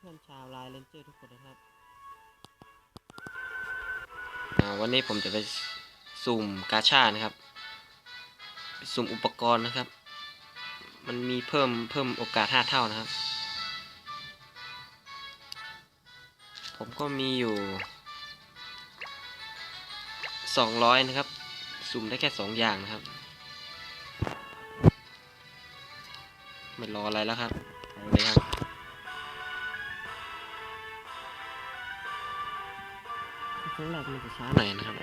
พื่อนๆชาวไลน์เลนเจอร์ทุกคนนะครับวันนี้ผมจะไปสุ่มกาชานะครับไปสุ่มอุปกรณ์นะครับ มันมีเพิ่มเพิ่มโอกาสห้าเท่านะครับ ผมก็มีอยู่สองร้อยนะครับ สุ่มได้แค่สองอย่างนะครับ ไม่รออะไรแล้วครับเอาเลยครับ ครั้งแรกมันจะช้าหน่อยนะครับ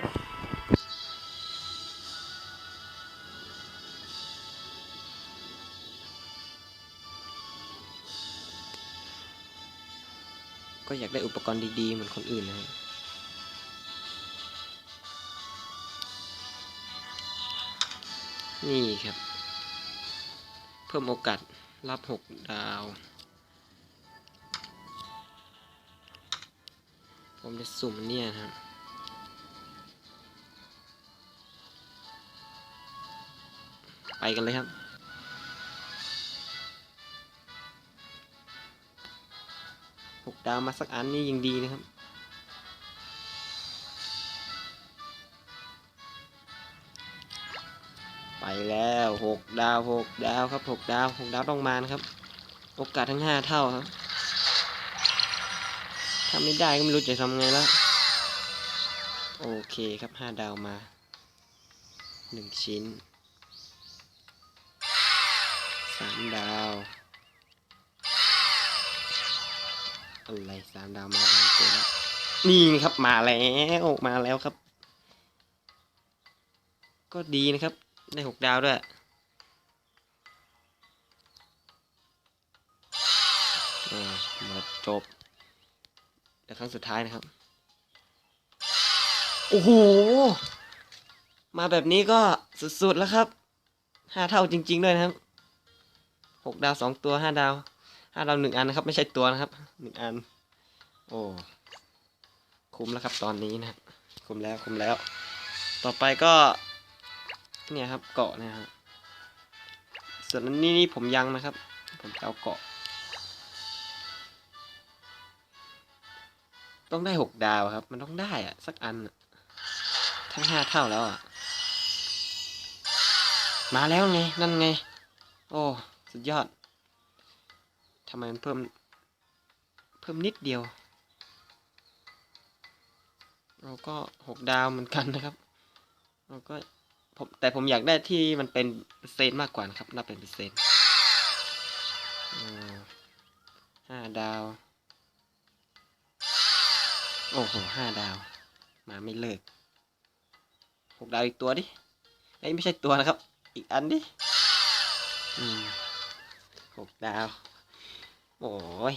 ก็อยากได้อุปกรณ์ดีๆ เหมือนคนอื่นนะครับนี่ครับ เพิ่มโอกาสรับหกดาว ผมจะสุ่มเนี่ยครับ ไปกันเลยครับหกดาวมาสักอันนี่ยังดีนะครับไปแล้วหกดาวหกดาวครับหกดาวหกดาวต้องมานะครับ โอกาสทั้งห้าเท่าครับ ถ้าไม่ได้ก็ไม่รู้จะทำไงแล้ว โอเคครับห้าดาวมาหนึ่งชิ้นามดาว อะไรสามดาวมาแล้วตัวแล้วนี่ครับมาแล้วมาแล้วครับ ก็ดีนะครับ ได้หกดาวด้วยอ่าหมดจบเดี๋ยวครั้งสุดท้ายนะครับ โอ้โห มาแบบนี้ก็สุดๆแล้วครับห้าเท่าจริง ๆ ด้วยนะครับ หกดาวสองตัวห้าดาวห้าดาวหนึ่งอันนะครับ ไม่ใช่ตัวนะครับหนึ่งอัน โอ้คุ้มแล้วครับตอนนี้นะคุ้มแล้วคุ้มแล้ว ต่อไปก็ เนี่ยครับเกาะเนะครับส่วนนี้นี่ผมยังนะครับ ผมเอาเกาะ ต้องได้หกดาวครับ มันต้องได้อะสักอันทั้งห้าเท่าแล้วอะมาแล้วไง นั่นไง โอ้ สุดยอดทำไมมันเพิ่ม เพิ่มนิดเดียว เราก็หกดาวเหมือนกันนะครับ เราก็ผมแต่ผมอยากได้ที่มันเป็นเปอร์เซ็นต์มากกว่านะครับนับเป็นเปอร์เซ็นต์ห้าดาว โอ้โหห้าดาว มาไม่เลิกหกดาวอีกตัวดิไอ้ไม่ใช่ตัวนะครับ อีกอันดิ อืม หกดาว โอ้ย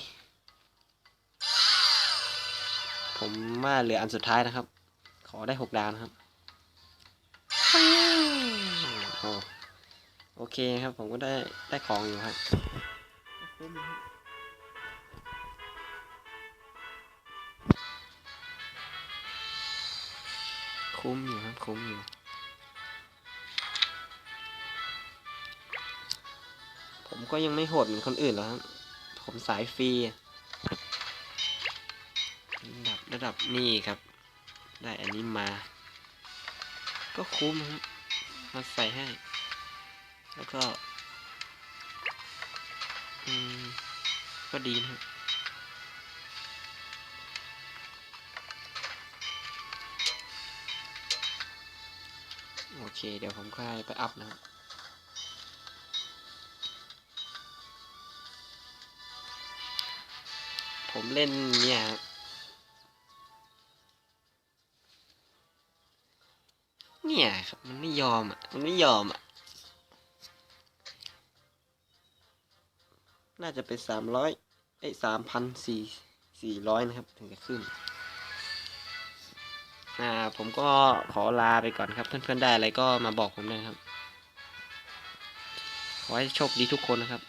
ผมว่าเหลืออันสุดท้ายนะครับ ขอได้หกดาวนะครับ โอ้โอเคครับ ผมก็ได้ได้ของอยู่ครับคุ้มครับคุ้มอยู่ครับ คุ้มอยู่ ผมก็ยังไม่โหดเหมือนคนอื่นหรอกครับ ผมสายฟรีระดับระดับนี่ครับ ได้อันนี้มา ก็คุ้มครับมาใส่ให้ แล้วก็ อืม ก็ดีนะครับโอเค เดี๋ยวผมค่อยไปอัพนะครับ ผมเล่นเนี่ยเนี่ยครับมันไม่ยอมอะ มันไม่ยอมอะ น่าจะเป็นสามร้อยไอ้สามพันสี่สี่ร้อยนะครับ ถึงจะขึ้น อ่า ผมก็ขอลาไปก่อนครับ เพื่อนๆได้อะไรก็มาบอกผมด้วยครับ ขอให้โชคดีทุกคนนะครับ